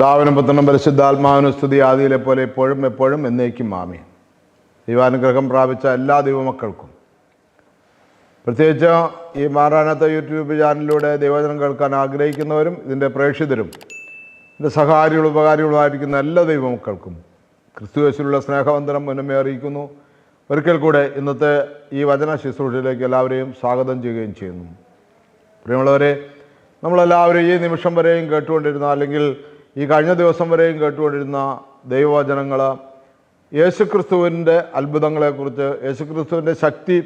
ദാവനും പത്തണം പരിശുദ്ധാത്മാവിനു സ്തുതി ആദിയിലെ പോലെ എപ്പോഴും എപ്പോഴും എന്നേക്കും മാമി ദൈവാനുഗ്രഹം പ്രാപിച്ച എല്ലാ ദൈവമക്കൾക്കും. പ്രത്യേകിച്ച് ഈ മാറാനത്തെ യൂട്യൂബ് ചാനലിലൂടെ ദൈവജനം കേൾക്കാൻ ആഗ്രഹിക്കുന്നവരും ഇതിന്റെ പ്രേക്ഷിതരും ഇതിന്റെ സഹാരികളും ഉപകാരികളുമായിരിക്കുന്ന എല്ലാ ദൈവമക്കൾക്കും ക്രിസ്തുവേശിലുള്ള സ്നേഹവന്ദനം മുന്നമേ അറിയിക്കുന്നു. ഒരിക്കൽ കൂടെ ഇന്നത്തെ ഈ വചന ശുശ്രൂഷയിലേക്ക് എല്ലാവരെയും സ്വാഗതം ചെയ്യുകയും ചെയ്യുന്നു. പ്രിയമുള്ളവരെ നമ്മളെല്ലാവരും ഈ നിമിഷം വരെയും കേട്ടുകൊണ്ടിരുന്ന അല്ലെങ്കിൽ ഈ കഴിഞ്ഞ ദിവസം വരെയും കേട്ടുകൊണ്ടിരുന്ന ദൈവവചനങ്ങൾ യേശുക്രിസ്തുവിന്റെ അത്ഭുതങ്ങളെക്കുറിച്ച് യേശുക്രിസ്തുവിന്റെ ശക്തി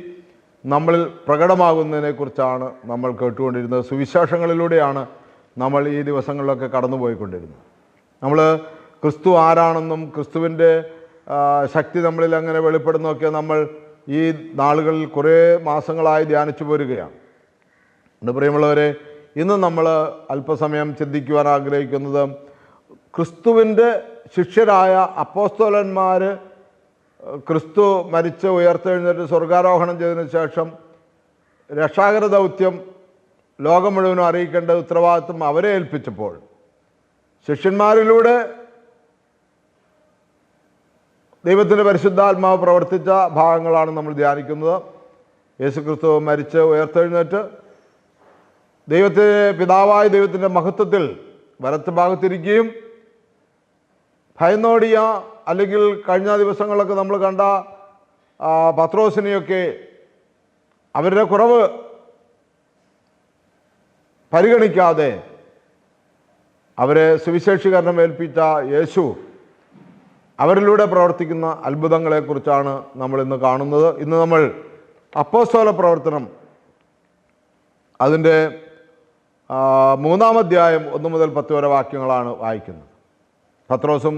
നമ്മളിൽ പ്രകടമാകുന്നതിനെക്കുറിച്ചാണ് നമ്മൾ കേട്ടുകൊണ്ടിരുന്നത്. സുവിശേഷങ്ങളിലൂടെയാണ് നമ്മൾ ഈ ദിവസങ്ങളിലൊക്കെ കടന്നുപോയിക്കൊണ്ടിരുന്നത്. നമ്മൾ ക്രിസ്തു ആരാണെന്നും ക്രിസ്തുവിന്റെ ശക്തി നമ്മളിൽ അങ്ങനെ വെളിപ്പെടുന്നൊക്കെ നമ്മൾ ഈ നാളുകളിൽ കുറേ മാസങ്ങളായി ധ്യാനിച്ചു പോരുകയാണ്. എന്റെ പ്രിയമുള്ളവരെ ഇന്ന് നമ്മൾ അല്പസമയം ചിന്തിക്കുവാൻ ആഗ്രഹിക്കുന്നത് ക്രിസ്തുവിന്റെ ശിഷ്യരായ അപ്പോസ്തോലന്മാർ ക്രിസ്തു മരിച്ച് ഉയർത്തെഴുന്നേറ്റ് സ്വർഗാരോഹണം ചെയ്തതിനു ശേഷം രക്ഷാകര ദൗത്യം ലോകം മുഴുവനും അറിയിക്കേണ്ട ഉത്തരവാദിത്വം അവരെ ഏൽപ്പിച്ചപ്പോൾ ശിഷ്യന്മാരിലൂടെ ദൈവത്തിന്റെ പരിശുദ്ധാത്മാവ് പ്രവർത്തിച്ച ഭാഗങ്ങളാണ് നമ്മൾ ധ്യാനിക്കുന്നത്. യേശുക്രിസ്തു മരിച്ച് ഉയർത്തെഴുന്നേറ്റ് ദൈവത്തിന്റെ പിതാവായ ദൈവത്തിന്റെ മഹത്വത്തിൽ വലത്ത് ഭാഗത്തിരിക്കുകയും ഭയന്നോടിയ അല്ലെങ്കിൽ കഴിഞ്ഞ ദിവസങ്ങളൊക്കെ നമ്മൾ കണ്ട പത്രോസിനെയൊക്കെ അവരുടെ കുറവ് പരിഗണിക്കാതെ അവരെ സുവിശേഷീകരണം ഏൽപ്പിച്ച യേശു അവരിലൂടെ പ്രവർത്തിക്കുന്ന അത്ഭുതങ്ങളെക്കുറിച്ചാണ് നമ്മൾ ഇന്ന് കാണുന്നത്. ഇന്ന് നമ്മൾ അപ്പോസ്തോല പ്രവർത്തനം അതിന്റെ മൂന്നാമധ്യായം ഒന്ന് മുതൽ പത്ത് വരെ വാക്യങ്ങളാണ് വായിക്കുന്നത്. പത്രോസും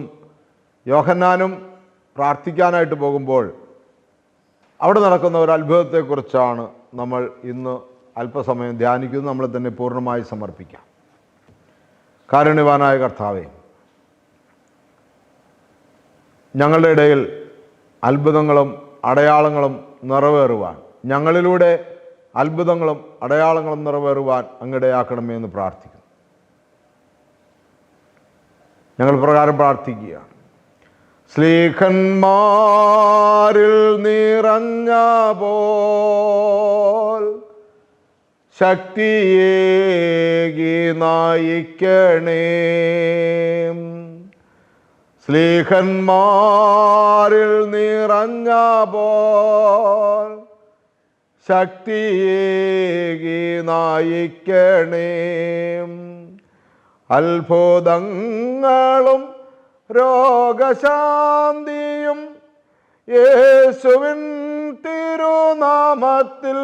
യോഹന്നാനും പ്രാർത്ഥിക്കാനായിട്ട് പോകുമ്പോൾ അവിടെ നടക്കുന്ന ഒരു അത്ഭുതത്തെക്കുറിച്ചാണ് നമ്മൾ ഇന്ന് അല്പസമയം ധ്യാനിക്കുന്നത്. നമ്മളെ തന്നെ പൂർണമായി സമർപ്പിക്കാം. കാരുണ്യവാനായ കർത്താവേ ഞങ്ങളുടെ ഇടയിൽ അത്ഭുതങ്ങളും അടയാളങ്ങളും നിറവേറുവാൻ ഞങ്ങളിലൂടെ അത്ഭുതങ്ങളും അടയാളങ്ങളും നിറവേറുവാൻ അങ്ങിടയാക്കണമേ എന്ന് പ്രാർത്ഥിക്കുന്നു. ഞങ്ങൾ പ്രകാരം പ്രാർത്ഥിക്കുക. സ്ലീഹന്മാരിൽ നിറഞ്ഞ പോൽ ശക്തിയേകി നായിക്കണേ. സ്ലീഹന്മാരിൽ നിറഞ്ഞ പോൽ ശക്തിയേകി നായിക്കണേ. അത്ഭുതങ്ങളും രോഗശാന്തിയും യേശുവിൻ തിരുനാമത്തിൽ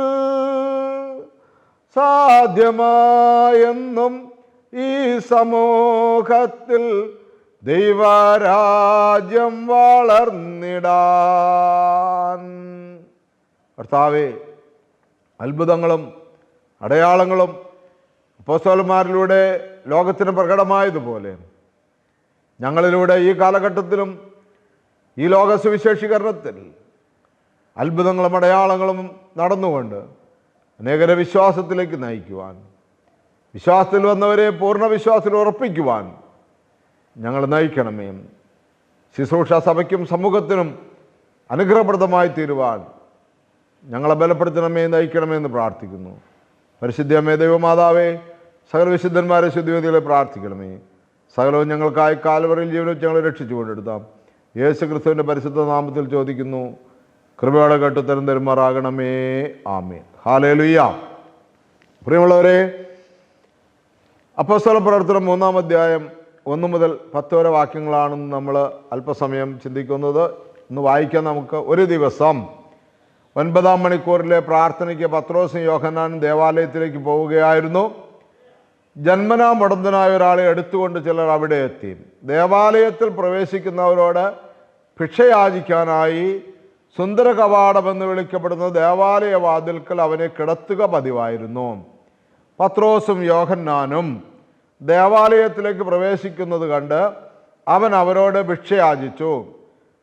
സാധ്യമായെന്നും ഈ സമൂഹത്തിൽ ദൈവരാജ്യം വളർന്നിടാൻ. കർത്താവേ അത്ഭുതങ്ങളും അടയാളങ്ങളും അപ്പോസ്തലന്മാരിലൂടെ ലോകത്തിന് പ്രകടമായതുപോലെ ഞങ്ങളിലൂടെ ഈ കാലഘട്ടത്തിലും ഈ ലോക സുവിശേഷീകരണത്തിൽ അത്ഭുതങ്ങളും അടയാളങ്ങളും നടന്നുകൊണ്ട് അനേകരെ വിശ്വാസത്തിലേക്ക് നയിക്കുവാൻ വിശ്വാസത്തിൽ വന്നവരെ പൂർണ വിശ്വാസത്തിൽ ഉറപ്പിക്കുവാൻ ഞങ്ങൾ നയിക്കണമേ. ശുശ്രൂഷ സഭയ്ക്കും സമൂഹത്തിനും അനുഗ്രഹപ്രദമായി തീരുവാൻ ഞങ്ങളെ ബലപ്പെടുത്തണമേ നയിക്കണമേ എന്ന് പ്രാർത്ഥിക്കുന്നു. പരിശുദ്ധമേ ദൈവമാതാവേ സകല വിശുദ്ധന്മാരെ ശുദ്ധിവേദികളെ പ്രാർത്ഥിക്കണമേ സകലവും ഞങ്ങൾക്കായി കാൽവറിയിൽ ജീവനം ഞങ്ങൾ ഞങ്ങളെ രക്ഷിച്ചു കൊണ്ടെടുത്താം. യേശു ക്രിസ്തുവിന്റെ പരിശുദ്ധ നാമത്തിൽ ചോദിക്കുന്നു. കൃപയോടെ കേട്ട് തരം തരുമാറാകണമേ. ആമേ ഹാലേലുയ്യ പ്രിയമുള്ളവരെ അപ്പസ്വല പ്രവർത്തനം മൂന്നാം അധ്യായം ഒന്ന് മുതൽ പത്ത് വരെ വാക്യങ്ങളാണെന്ന് നമ്മൾ അല്പസമയം ചിന്തിക്കുന്നത്. ഇന്ന് വായിക്കാൻ നമുക്ക് ഒരു ദിവസം. ഒൻപതാം മണിക്കൂറിലെ പ്രാർത്ഥനയ്ക്ക് പത്രോസും യോഹനാനും ദേവാലയത്തിലേക്ക് പോവുകയായിരുന്നു. ജന്മനാ മുടന്തനായ ഒരാളെ എടുത്തുകൊണ്ട് ചിലർ അവിടെ എത്തി. ദേവാലയത്തിൽ പ്രവേശിക്കുന്നവരോട് ഭിക്ഷയാചിക്കാനായി സുന്ദര കവാടമെന്ന് വിളിക്കപ്പെടുന്ന ദേവാലയ വാതിൽക്കൽ അവനെ കിടത്തുക പതിവായിരുന്നു. പത്രോസും യോഹന്നാനും ദേവാലയത്തിലേക്ക് പ്രവേശിക്കുന്നത് കണ്ട് അവൻ അവരോട് ഭിക്ഷയാചിച്ചു.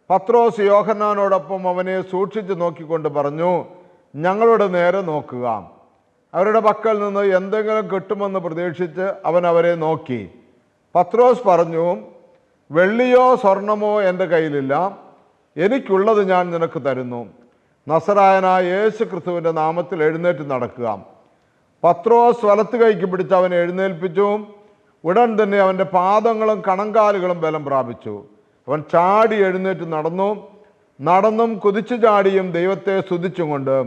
പത്രോസ് യോഹന്നാനോടൊപ്പം അവനെ സൂക്ഷിച്ചു നോക്കിക്കൊണ്ട് പറഞ്ഞു ഞങ്ങളുടെ നേരെ നോക്കുക. അവരുടെ പക്കൽ നിന്ന് എന്തെങ്കിലും കിട്ടുമെന്ന് പ്രതീക്ഷിച്ച് അവൻ അവരെ നോക്കി. പത്രോസ് പറഞ്ഞു വെള്ളിയോ സ്വർണമോ എന്റെ കയ്യിലില്ല. എനിക്കുള്ളത് ഞാൻ നിനക്ക് തരുന്നു. നസറായനായ യേശു ക്രിസ്തുവിന്റെ നാമത്തിൽ എഴുന്നേറ്റ് നടക്കുക. പത്രോസ് വലത്ത് കൈക്ക് പിടിച്ച് അവനെ എഴുന്നേൽപ്പിച്ചു. ഉടൻ തന്നെ അവന്റെ പാദങ്ങളും കണങ്കാലുകളും ബലം പ്രാപിച്ചു. അവൻ ചാടി എഴുന്നേറ്റ് നടന്നു. നടന്നും കുതിച്ചു ചാടിയും ദൈവത്തെ സ്തുതിച്ചും കൊണ്ട്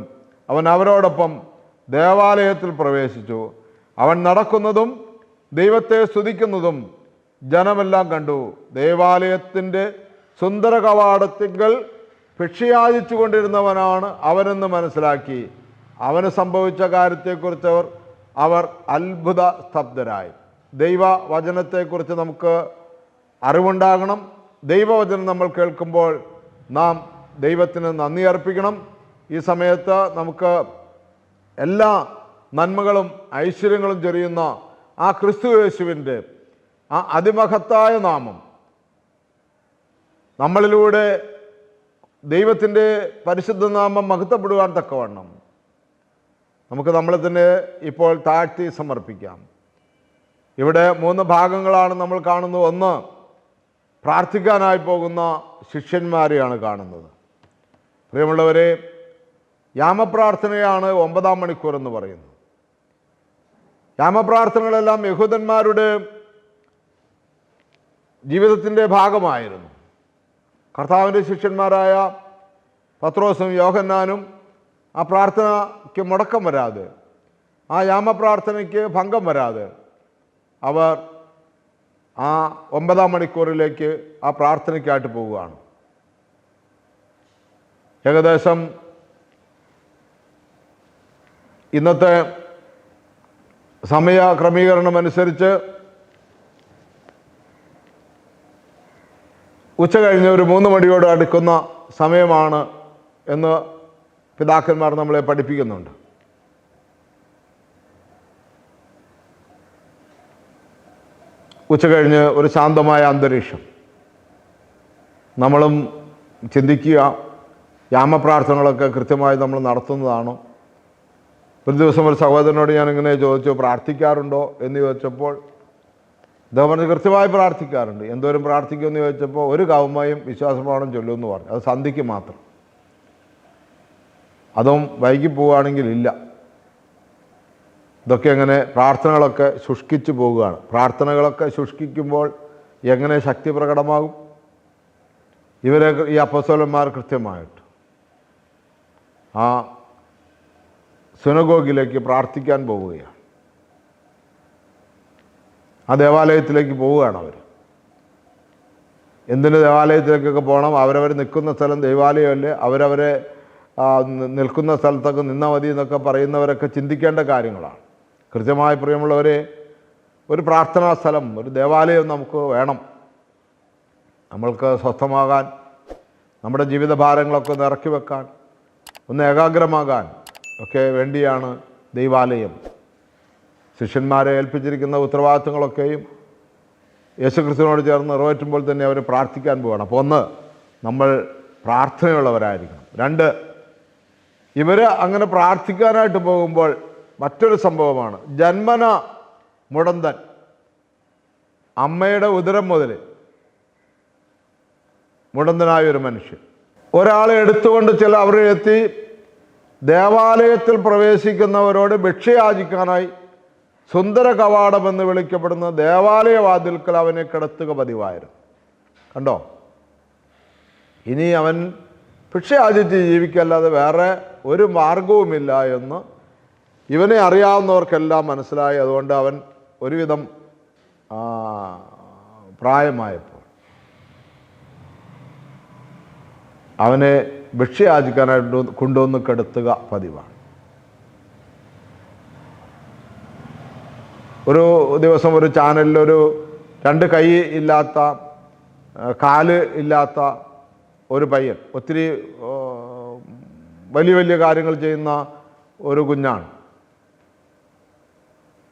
അവൻ അവരോടൊപ്പം ദേവാലയത്തിൽ പ്രവേശിച്ചു. അവൻ നടക്കുന്നതും ദൈവത്തെ സ്തുതിക്കുന്നതും ജനമെല്ലാം കണ്ടു. ദേവാലയത്തിന്റെ സുന്ദര കവാടത്തിങ്കൽ ഭിക്ഷയാചിച്ചു കൊണ്ടിരുന്നവനാണ് അവനെന്ന് മനസ്സിലാക്കി. അവന് സംഭവിച്ച കാര്യത്തെക്കുറിച്ച് അവർ അവർ അത്ഭുത സ്തബ്ധരായി. ദൈവ വചനത്തെക്കുറിച്ച് നമുക്ക് അറിവുണ്ടാകണം. ദൈവവചനം നമ്മൾ കേൾക്കുമ്പോൾ നാം ദൈവത്തിന് നന്ദി അർപ്പിക്കണം. ഈ സമയത്ത് നമുക്ക് എല്ലാ നന്മകളും ഐശ്വര്യങ്ങളും ചൊരിയുന്ന ആ ക്രിസ്തു യേശുവിന്റെ ആ അതിമഹത്തായ നാമം. നമ്മളിലൂടെ ദൈവത്തിന്റെ പരിശുദ്ധ നാമം മഹത്വപ്പെടുവാൻ തക്കവണ്ണം. നമുക്ക് നമ്മളെ തന്നെ ഇപ്പോൾ താഴ്ത്തി സമർപ്പിക്കാം. ഇവിടെ മൂന്ന് ഭാഗങ്ങളാണ് നമ്മൾ കാണുന്നത്. ഒന്ന് പ്രാർത്ഥിക്കാനായി പോകുന്ന ശിഷ്യന്മാരെയാണ് കാണുന്നത്. പ്രിയമുള്ളവരെ യാമപ്രാർത്ഥനയാണ് ഒമ്പതാം മണിക്കൂർ എന്ന് പറയുന്നത്. യാമപ്രാർത്ഥനകളെല്ലാം യഹൂദന്മാരുടെ ജീവിതത്തിന്റെ ഭാഗമായിരുന്നു. കർത്താവിന്റെ ശിഷ്യന്മാരായ പത്രോസും യോഹന്നാനും ആ പ്രാർത്ഥനയ്ക്ക് മുടക്കം വരാതെ ആ യാമപ്രാർത്ഥനയ്ക്ക് ഭംഗം വരാതെ അവർ ആ ഒമ്പതാം മണിക്കൂറിലേക്ക് ആ പ്രാർത്ഥനയ്ക്കായിട്ട് പോവുകയാണ്. ഏകദേശം ഇന്നത്തെ സമയ ക്രമീകരണം അനുസരിച്ച് ഉച്ച കഴിഞ്ഞ് ഒരു മൂന്ന് മണിയോട് അടുക്കുന്ന സമയമാണ് എന്ന് പിതാക്കന്മാർ നമ്മളെ പഠിപ്പിക്കുന്നുണ്ട്. ഉച്ച കഴിഞ്ഞ് ഒരു ശാന്തമായ അന്തരീക്ഷം. നമ്മളും ചിന്തിക്കുക യാമപ്രാർത്ഥനകളൊക്കെ കൃത്യമായി നമ്മൾ നടത്തുന്നതാണോ. ഒരു ദിവസം ഒരു സഹോദരനോട് ഞാൻ ഇങ്ങനെ ചോദിച്ചു പ്രാർത്ഥിക്കാറുണ്ടോ? എന്ന് ചോദിച്ചപ്പോൾ അദ്ദേഹം പറഞ്ഞു കൃത്യമായി പ്രാർത്ഥിക്കാറുണ്ട്. എന്തോരം പ്രാർത്ഥിക്കുമെന്ന് ചോദിച്ചപ്പോൾ ഒരു കൗമയും വിശ്വാസപ്രമാണം ചൊല്ലുമെന്ന് പറഞ്ഞു. അത് സന്ധിക്ക് മാത്രം. അതും വൈകി പോവുകയാണെങ്കിൽ ഇല്ല. ഇതൊക്കെ എങ്ങനെ പ്രാർത്ഥനകളൊക്കെ ശുഷ്കിച്ച് പോവുകയാണ് പ്രാർത്ഥനകളൊക്കെ ശുഷ്കിക്കുമ്പോൾ എങ്ങനെ ശക്തി പ്രകടമാകും? ഇവരെ ഈ അപ്പസ്വലന്മാർ കൃത്യമായിട്ട്. ആ സുനഗോഗിലേക്ക് പ്രാർത്ഥിക്കാൻ പോവുകയാണ്. ആ ദേവാലയത്തിലേക്ക് പോവുകയാണ് അവർ എന്തിന് ദേവാലയത്തിലേക്കൊക്കെ പോകണം? അവരവർ നിൽക്കുന്ന സ്ഥലം ദേവാലയമല്ലേ? അവരവരെ നിൽക്കുന്ന സ്ഥലത്തൊക്കെ നിന്നാൽ മതി എന്നൊക്കെ പറയുന്നവരൊക്കെ ചിന്തിക്കേണ്ട കാര്യങ്ങളാണ്. കൃത്യമായി പ്രിയമുള്ളവരെ ഒരു പ്രാർത്ഥനാ സ്ഥലം ഒരു ദേവാലയം നമുക്ക് വേണം. നമ്മൾക്ക് സ്വസ്ഥമാകാൻ നമ്മുടെ ജീവിത ഭാരങ്ങളൊക്കെ ഒന്ന് ഇറക്കി വെക്കാൻ ഒന്ന് ഏകാഗ്രമാകാൻ. ഒക്കെ വേണ്ടിയാണ് ദൈവാലയം. ശിഷ്യന്മാരെ ഏൽപ്പിച്ചിരിക്കുന്ന ഉത്തരവാദിത്തങ്ങളൊക്കെയും യേശുക്രിസ്തുവിനോട് ചേർന്ന് നിറവേറ്റുമ്പോൾ തന്നെ അവർ പ്രാർത്ഥിക്കാൻ പോവുകയാണ് അപ്പോൾ ഒന്ന് നമ്മൾ പ്രാർത്ഥനയുള്ളവരായിരിക്കണം. രണ്ട് ഇവർ അങ്ങനെ പ്രാർത്ഥിക്കാനായിട്ട് പോകുമ്പോൾ മറ്റൊരു സംഭവമാണ്. ജന്മന മുടന്തൻ അമ്മയുടെ ഉദരം മുതൽ മുടന്തനായ ഒരു മനുഷ്യൻ. ഒരാളെ എടുത്തുകൊണ്ട് ചില അവരെ എത്തി ദേവാലയത്തിൽ പ്രവേശിക്കുന്നവരോട് ഭിക്ഷയാചിക്കാനായി സുന്ദര കവാടം എന്ന് വിളിക്കപ്പെടുന്ന ദേവാലയ വാതിൽക്കൽ അവനെ കിടത്തുക പതിവായിരുന്നു. കണ്ടോ? ഇനി അവൻ ഭിക്ഷയാചിച്ച് ജീവിക്കല്ലാതെ വേറെ ഒരു മാർഗവുമില്ല എന്ന് ഇവനെ അറിയാവുന്നവർക്കെല്ലാം മനസ്സിലായി. അതുകൊണ്ട് അവൻ ഒരുവിധം പ്രായമായപ്പോൾ അവനെ ഭിക്ഷയാചിക്കാനായിട്ട് കൊണ്ടുവന്ന് കെടുത്തുക പതിവാണ്. ഒരു ദിവസം ഒരു ചാനലിലൊരു രണ്ട് കൈ ഇല്ലാത്ത കാൽ ഇല്ലാത്ത ഒരു പയ്യൻ ഒത്തിരി വലിയ വലിയ കാര്യങ്ങൾ ചെയ്യുന്ന ഒരു കുഞ്ഞാണ്.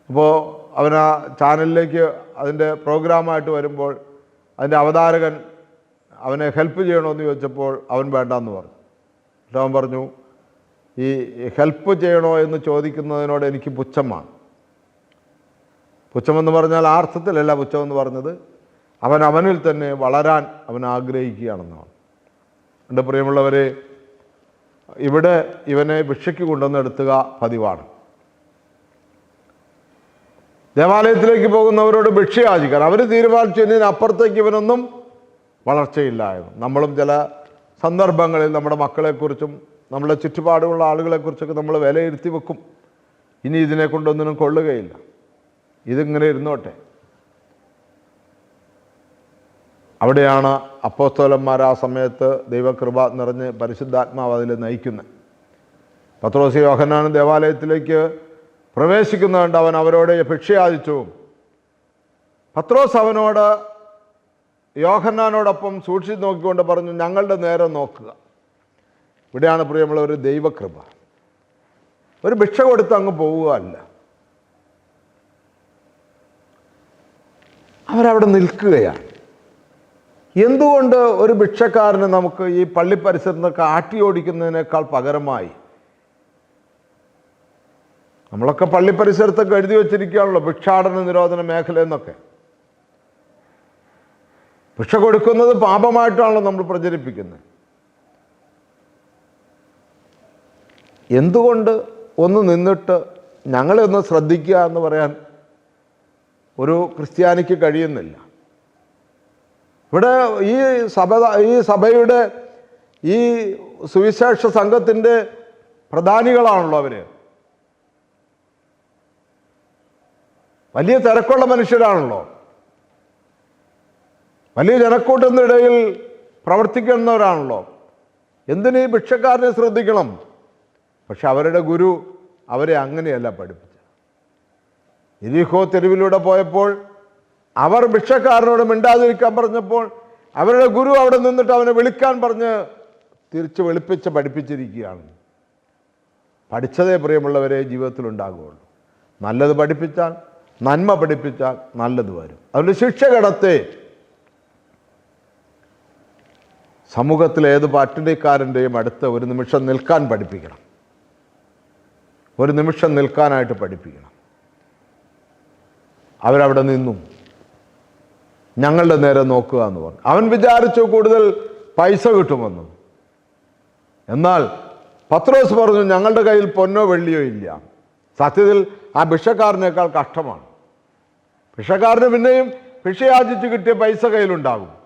അപ്പോൾ അവൻ ആ ചാനലിലേക്ക് അതിന്റെ പ്രോഗ്രാമായിട്ട് വരുമ്പോൾ അതിന്റെ അവതാരകൻ അവനെ ഹെൽപ്പ് ചെയ്യണമെന്ന് ചോദിച്ചപ്പോൾ അവൻ വേണ്ടെന്ന് പറഞ്ഞു. അവൻ പറഞ്ഞു ഈ ഹെൽപ്പ് ചെയ്യണോ എന്ന് ചോദിക്കുന്നതിനോട് എനിക്ക് പുച്ഛമാണ്. പുച്ഛമെന്ന് പറഞ്ഞാൽ ആ അർത്ഥത്തിലല്ല പുച്ഛമെന്ന് പറഞ്ഞത്. അവൻ അവനിൽ തന്നെ വളരാൻ അവൻ ആഗ്രഹിക്കുകയാണെന്നാണ്. എന്റെ പ്രിയമുള്ളവരെ ഇവിടെ ഇവനെ ഭിക്ഷയ്ക്ക് കൊണ്ടുവന്നെടുത്തുക പതിവാണ്. ദേവാലയത്തിലേക്ക് പോകുന്നവരോട് ഭിക്ഷ യാചിക്കാൻ അവർ തീരുമാനിച്ചു ഇനി അപ്പുറത്തേക്ക് ഇവനൊന്നും വളർച്ചയില്ല എന്ന് നമ്മളും ചില സന്ദർഭങ്ങളിൽ നമ്മുടെ മക്കളെക്കുറിച്ചും നമ്മുടെ ചുറ്റുപാടുമുള്ള ആളുകളെക്കുറിച്ചൊക്കെ നമ്മൾ വിലയിരുത്തി വെക്കും. ഇനി ഇതിനെ കൊണ്ടൊന്നിനും കൊള്ളുകയില്ല. ഇതിങ്ങനെ ഇരുന്നോട്ടെ. അവിടെയാണ് അപ്പോസ്തോലന്മാർ ആ സമയത്ത് ദൈവകൃപ നിറഞ്ഞ് പരിശുദ്ധാത്മാവ് അതിൽ നയിക്കുന്നത്. പത്രോസി യോഹന്നാനും ദേവാലയത്തിലേക്ക് പ്രവേശിക്കുന്നതുകൊണ്ട് അവൻ അവരോട് ഭിക്ഷയാചിച്ചു പത്രോസ് അവനോട് യോഹന്നാനോടൊപ്പം സൂക്ഷിച്ച് നോക്കിക്കൊണ്ട് പറഞ്ഞു ഞങ്ങളുടെ നേരെ നോക്കുക. ഇവിടെയാണ് പ്രിയമുള്ള ഒരു ദൈവകൃപ. ഒരു ഭിക്ഷ കൊടുത്ത് അങ്ങ് പോവുകയല്ല. അവരവിടെ നിൽക്കുകയാണ്. എന്തുകൊണ്ട് ഒരു ഭിക്ഷക്കാരന് നമുക്ക് ഈ പള്ളി പരിസരത്ത് നിന്നൊക്കെ ആട്ടി ഓടിക്കുന്നതിനേക്കാൾ പകരമായി? നമ്മളൊക്കെ പള്ളി പരിസരത്തൊക്കെ എഴുതി വെച്ചിരിക്കുകയാണല്ലോ ഭിക്ഷാടന നിരോധന മേഖല എന്നൊക്കെ. ഭിക്ഷ കൊടുക്കുന്നത് പാപമായിട്ടാണല്ലോ നമ്മൾ പ്രചരിപ്പിക്കുന്നത്. എന്തുകൊണ്ട് ഒന്ന് നിന്നിട്ട് ഞങ്ങളെ ഒന്ന് ശ്രദ്ധിക്കുക എന്ന് പറയാൻ ഒരു ക്രിസ്ത്യാനിക്ക് കഴിയുന്നില്ല. ഇവിടെ ഈ സഭ ഈ സഭയുടെ ഈ സുവിശേഷ സംഘത്തിന്റെ പ്രധാനികളാണല്ലോ അവർ വലിയ തിരക്കുള്ള മനുഷ്യരാണല്ലോ. വലിയ ജനക്കൂട്ടത്തിന്റെ ഇടയിൽ പ്രവർത്തിക്കുന്നവരാണല്ലോ. എന്തിനു ഭിക്ഷക്കാരനെ ശ്രദ്ധിക്കണം? പക്ഷെ അവരുടെ ഗുരു അവരെ അങ്ങനെയല്ല പഠിപ്പിച്ചത്. ഇരിഹോ തെരുവിലൂടെ പോയപ്പോൾ അവർ ഭിക്ഷക്കാരനോട് മിണ്ടാതിരിക്കാൻ പറഞ്ഞപ്പോൾ അവരുടെ ഗുരു അവിടെ നിന്നിട്ട് അവനെ വിളിക്കാൻ പറഞ്ഞ് തിരിച്ച് വെളുപ്പിച്ച് പഠിപ്പിച്ചിരിക്കുകയാണ്. പഠിച്ചതേ പ്രിയമുള്ളവരെ ജീവിതത്തിൽ ഉണ്ടാകുകയുള്ളൂ. നല്ലത് പഠിപ്പിച്ചാൽ നന്മ പഠിപ്പിച്ചാൽ നല്ലത് വരും. അവരുടെ ശിക്ഷ കടത്തെ. സമൂഹത്തിലെ ഏത് പട്ടിണിക്കാരന്റെയും അടുത്ത് ഒരു നിമിഷം നിൽക്കാൻ പഠിപ്പിക്കണം. ഒരു നിമിഷം നിൽക്കാനായിട്ട് പഠിപ്പിക്കണം. അവരവിടെ നിന്നു ഞങ്ങളുടെ നേരെ നോക്കുക എന്ന് പറഞ്ഞു. അവൻ വിചാരിച്ചു കൂടുതൽ പൈസ കിട്ടുമെന്ന്. എന്നാൽ പത്രോസ് പറഞ്ഞു ഞങ്ങളുടെ കയ്യിൽ പൊന്നോ വെള്ളിയോ ഇല്ല. സത്യത്തിൽ ആ ഭിക്ഷക്കാരനേക്കാൾ കഷ്ടമാണ്. ഭിക്ഷക്കാരന് പിന്നെയും ഭിക്ഷയാചിച്ച് കിട്ടിയ പൈസ കയ്യിലുണ്ടാകും.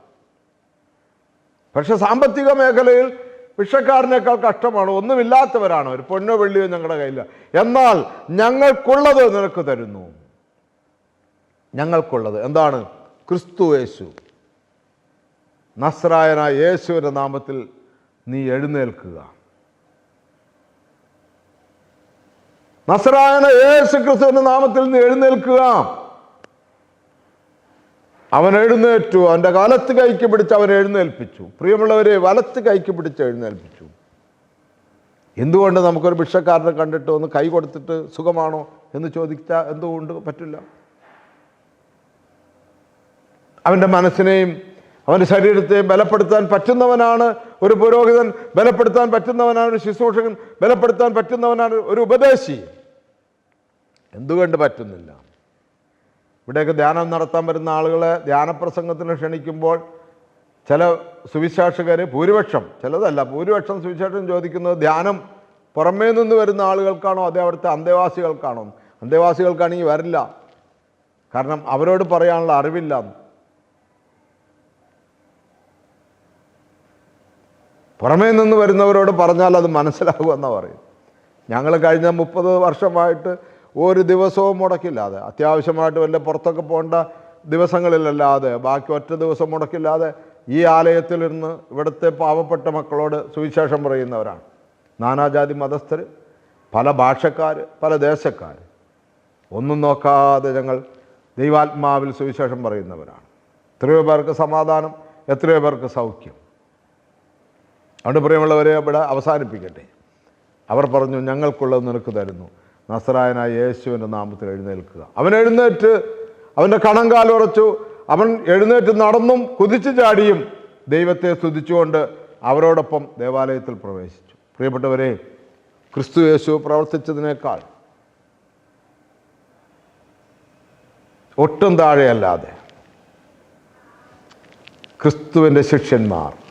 പക്ഷെ സാമ്പത്തിക മേഖലയിൽ വിഷക്കാരനേക്കാൾ കഷ്ടമാണ് ഒന്നുമില്ലാത്തവരാണ്. ഒരു പൊന്നോ വെള്ളിയോ ഞങ്ങളുടെ കയ്യില്ല എന്നാൽ ഞങ്ങൾക്കുള്ളത് നിനക്ക് തരുന്നു. ഞങ്ങൾക്കുള്ളത്. എന്താണ്? ക്രിസ്തു യേശു. നസ്രായന യേശുവിന്റെ നാമത്തിൽ നീ എഴുന്നേൽക്കുക. നസ്രായന യേശു ക്രിസ്തുവിന്റെ നാമത്തിൽ നീ എഴുന്നേൽക്കുക. അവൻ എഴുന്നേറ്റു. അവന്റെ കാലത്ത് കൈക്ക് പിടിച്ച് അവൻ എഴുന്നേൽപ്പിച്ചു. പ്രിയമുള്ളവരെ വലത്ത് കൈക്ക് പിടിച്ച് എഴുന്നേൽപ്പിച്ചു. എന്തുകൊണ്ട് നമുക്കൊരു ഭിക്ഷക്കാരനെ കണ്ടിട്ട് ഒന്ന് കൈ കൊടുത്തിട്ട് സുഖമാണോ എന്ന് ചോദിച്ചാൽ എന്തുകൊണ്ട് പറ്റില്ല? അവന്റെ മനസ്സിനെയും അവന്റെ ശരീരത്തെയും ബലപ്പെടുത്താൻ പറ്റുന്നവനാണ് ഒരു പുരോഹിതൻ ബലപ്പെടുത്താൻ പറ്റുന്നവനാണ് ഒരു ശുശ്രൂഷകൻ ബലപ്പെടുത്താൻ പറ്റുന്നവനാണ് ഒരു ഉപദേശി. എന്തുകൊണ്ട് പറ്റുന്നില്ല? ഇവിടെയൊക്കെ ധ്യാനം നടത്താൻ വരുന്ന ആളുകളെ ധ്യാനപ്രസംഗത്തിന് ക്ഷണിക്കുമ്പോൾ ചില സുവിശേഷകർ ഭൂരിപക്ഷം ചിലതല്ല ഭൂരിപക്ഷം സുവിശേഷം ചോദിക്കുന്നത് ധ്യാനം പുറമേ നിന്ന് വരുന്ന ആളുകൾക്കാണോ അതേ അവിടുത്തെ അന്തേവാസികൾക്കാണോ? അന്തേവാസികൾക്കാണെങ്കിൽ വരില്ല. കാരണം അവരോട് പറയാനുള്ള അറിവില്ല. പുറമേ നിന്ന് വരുന്നവരോട് പറഞ്ഞാൽ അത് മനസ്സിലാകുമെന്നാണ് പറയും ഞങ്ങൾ കഴിഞ്ഞ മുപ്പത് വർഷമായിട്ട് ഒരു ദിവസവും മുടക്കില്ലാതെ. അത്യാവശ്യമായിട്ട് വല്ല പുറത്തൊക്കെ പോകേണ്ട ദിവസങ്ങളിലല്ലാതെ ബാക്കി ഒറ്റ ദിവസം മുടക്കില്ലാതെ ഈ ആലയത്തിൽ ഇവിടുത്തെ പാവപ്പെട്ട മക്കളോട് സുവിശേഷം പറയുന്നവരാണ്. നാനാജാതി മതസ്ഥർ പല ഭാഷക്കാർ പല ദേശക്കാർ ഒന്നും നോക്കാതെ ഞങ്ങൾ ദൈവാത്മാവിൽ സുവിശേഷം പറയുന്നവരാണ്. എത്രയോ പേർക്ക് സമാധാനം എത്രയോ പേർക്ക് സൗഖ്യം. അതുകൊണ്ട് പ്രിയമുള്ളവരെ ഇവിടെ അവസാനിപ്പിക്കട്ടെ. അവർ പറഞ്ഞു ഞങ്ങൾക്കുള്ളത് നിനക്ക് തരുന്നു. നസറായനായ യേശുവിന്റെ നാമത്തിൽ എഴുന്നേൽക്കുക. അവൻ എഴുന്നേറ്റ് അവന്റെ കണങ്കാൽ ഉറച്ചു. അവൻ എഴുന്നേറ്റ് നടന്നും കുതിച്ചു ചാടിയും ദൈവത്തെ സ്തുതിച്ചുകൊണ്ട് അവരോടൊപ്പം ദേവാലയത്തിൽ പ്രവേശിച്ചു. പ്രിയപ്പെട്ടവരെ ക്രിസ്തു യേശു പ്രവർത്തിച്ചതിനേക്കാൾ ഒട്ടും താഴെയല്ലാതെ ക്രിസ്തുവിന്റെ ശിഷ്യന്മാർ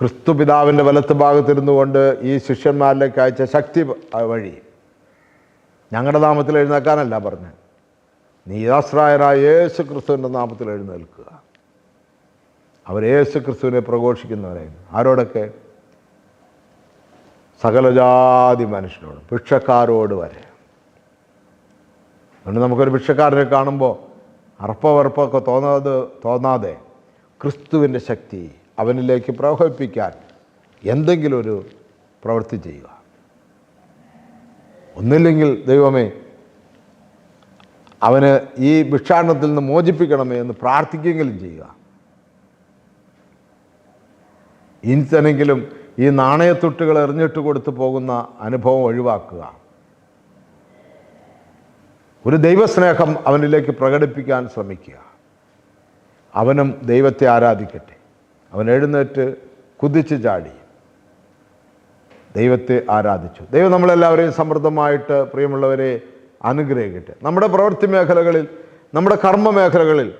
ക്രിസ്തു പിതാവിന്റെ വലത്ത് ഭാഗത്തിരുന്നു കൊണ്ട് ഈ ശിഷ്യന്മാരിലേക്ക് അയച്ച ശക്തി വഴി ഞങ്ങളുടെ നാമത്തിൽ എഴുന്നേൽക്കാനല്ല പറഞ്ഞത്. നീതാശ്രായനായ യേശു ക്രിസ്തുവിന്റെ നാമത്തിൽ എഴുന്നേൽക്കുക. അവർ യേശു ക്രിസ്തുവിനെ പ്രഘോഷിക്കുന്നവരായിരുന്നു ആരോടൊക്കെ? സകലജാതി മനുഷ്യനോട് ഭിക്ഷക്കാരോട് വരെ. അതുകൊണ്ട് നമുക്കൊരു ഭിക്ഷക്കാരനെ കാണുമ്പോൾ അർപ്പവറുപ്പൊക്കെ തോന്നാതെ തോന്നാതെ ക്രിസ്തുവിന്റെ ശക്തി അവനിലേക്ക് പ്രവഹിപ്പിക്കാൻ എന്തെങ്കിലും ഒരു പ്രവൃത്തി ചെയ്യുക. ഒന്നില്ലെങ്കിൽ ദൈവമേ അവന് ഈ ഭിക്ഷാടനത്തിൽ നിന്ന് മോചിപ്പിക്കണമേ എന്ന് പ്രാർത്ഥിക്കുകയെങ്കിലും ചെയ്യുക. ഇനി തന്നെങ്കിലും ഈ നാണയത്തുട്ടുകൾ എറിഞ്ഞിട്ട് കൊടുത്തു പോകുന്ന അനുഭവം ഒഴിവാക്കുക. ഒരു ദൈവസ്നേഹം അവനിലേക്ക് പ്രകടിപ്പിക്കാൻ ശ്രമിക്കുക. അവനും ദൈവത്തെ ആരാധിക്കട്ടെ. അവൻ എഴുന്നേറ്റ് കുതിച്ച് ചാടി. ദൈവത്തെ ആരാധിച്ചു. ദൈവം നമ്മളെല്ലാവരെയും സമൃദ്ധമായിട്ട് പ്രിയമുള്ളവരെ അനുഗ്രഹിക്കട്ടെ. നമ്മുടെ പ്രവൃത്തി മേഖലകളിൽ നമ്മുടെ കർമ്മ മേഖലകളിൽ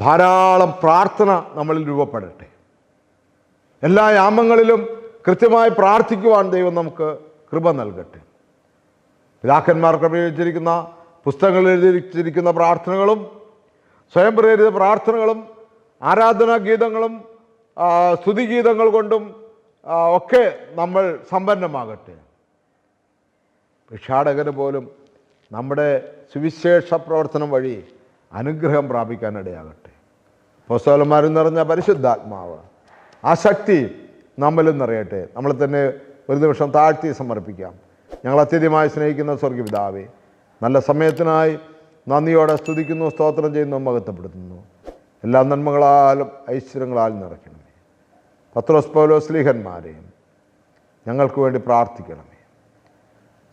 ധാരാളം പ്രാർത്ഥന നമ്മളിൽ രൂപപ്പെടട്ടെ. എല്ലാ യാമങ്ങളിലും കൃത്യമായി പ്രാർത്ഥിക്കുവാൻ ദൈവം നമുക്ക് കൃപ നൽകട്ടെ. പിതാക്കന്മാർക്ക് പ്രയോഗിച്ചിരിക്കുന്ന പുസ്തകങ്ങളിൽ എഴുതിയിരിക്കുന്ന പ്രാർത്ഥനകളും സ്വയം പ്രേരിത പ്രാർത്ഥനകളും ആരാധനാ ഗീതങ്ങളും സ്തുതിഗീതങ്ങൾ കൊണ്ടും ഒക്കെ നമ്മൾ സമ്പന്നമാകട്ടെ. ഭിക്ഷാടകന് പോലും നമ്മുടെ സുവിശേഷ പ്രവർത്തനം വഴി അനുഗ്രഹം പ്രാപിക്കാനിടയാകട്ടെ. പുസ്തകന്മാരിൽ നിറഞ്ഞ പരിശുദ്ധാത്മാവ് ആ ശക്തി നമ്മളിൽ നിറയട്ടെ. നമ്മൾ തന്നെ ഒരു നിമിഷം താഴ്ത്തി സമർപ്പിക്കാം. ഞങ്ങൾ അത്യധികമായി സ്നേഹിക്കുന്ന സ്വർഗപിതാവെ നല്ല സമയത്തിനായി നന്ദിയോടെ സ്തുതിക്കുന്നു സ്തോത്രം ചെയ്യുന്നു മഹത്വപ്പെടുത്തുന്നു. എല്ലാ നന്മകളാലും ഐശ്വര്യങ്ങളാലും നിറയ്ക്കണമേ. പത്രോസ് പൗലോസ് സ്ലീഹന്മാരെയും ഞങ്ങൾക്ക് വേണ്ടി പ്രാർത്ഥിക്കണമേ.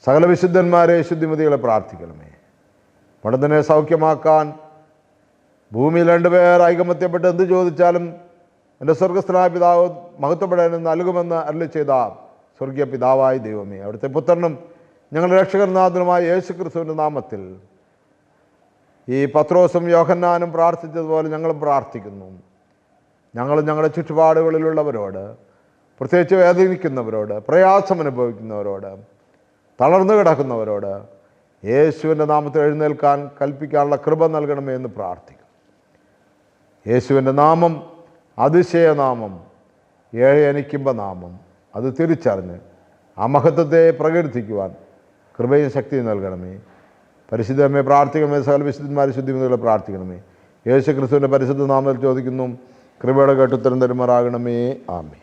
സകല വിശുദ്ധന്മാരെ ശുദ്ധിമതികളെ പ്രാർത്ഥിക്കണമേ. പണിതനെ സൗഖ്യമാക്കാൻ ഭൂമിയിൽ രണ്ടുപേർ ഐകമത്യപ്പെട്ട് എന്ത് ചോദിച്ചാലും എന്റെ സ്വർഗസ്ഥനായ പിതാവ് മഹത്വപ്പെടാൻ നൽകുമെന്ന് അരളി ചെയ്ത സ്വർഗീയ പിതാവായ ദൈവമേ അവിടുത്തെ പുത്രനും ഞങ്ങളുടെ രക്ഷകർനാഥനുമായ യേശു ക്രിസ്തുവിന്റെ നാമത്തിൽ ഈ പത്രോസും യോഹന്നാനും പ്രാർത്ഥിച്ചതുപോലെ ഞങ്ങളും പ്രാർത്ഥിക്കുന്നു. ഞങ്ങളും ഞങ്ങളുടെ ചുറ്റുപാടുകളിലുള്ളവരോട് പ്രത്യേകിച്ച് വേദനിക്കുന്നവരോട് പ്രയാസം അനുഭവിക്കുന്നവരോട് തളർന്നു കിടക്കുന്നവരോട് യേശുവിന്റെ നാമത്തിൽ എഴുന്നേൽക്കാൻ കൽപ്പിക്കാനുള്ള കൃപ നൽകണമേ എന്ന് പ്രാർത്ഥിക്കും യേശുവിന്റെ നാമം അതിശയനാമം ഏഴ് എനിക്കുമ്പ നാമം അത് തിരിച്ചറിഞ്ഞ് ആ മഹത്വത്തെ പ്രകീർത്തിക്കുവാൻ കൃപയും ശക്തിയും നൽകണമേ. പരിശുദ്ധമേ പ്രാർത്ഥിക്കണമേ സകല വിശുദ്ധന്മാരെ ശുദ്ധിമുതലെ പ്രാർത്ഥിക്കണമേ. യേശു ക്രിസ്തുവിന്റെ പരിശുദ്ധ നാമത്തിൽ ചോദിക്കുന്നു കൃപയുടെ കേട്ടുത്തരം തരുമാറാകണമേ ആമേ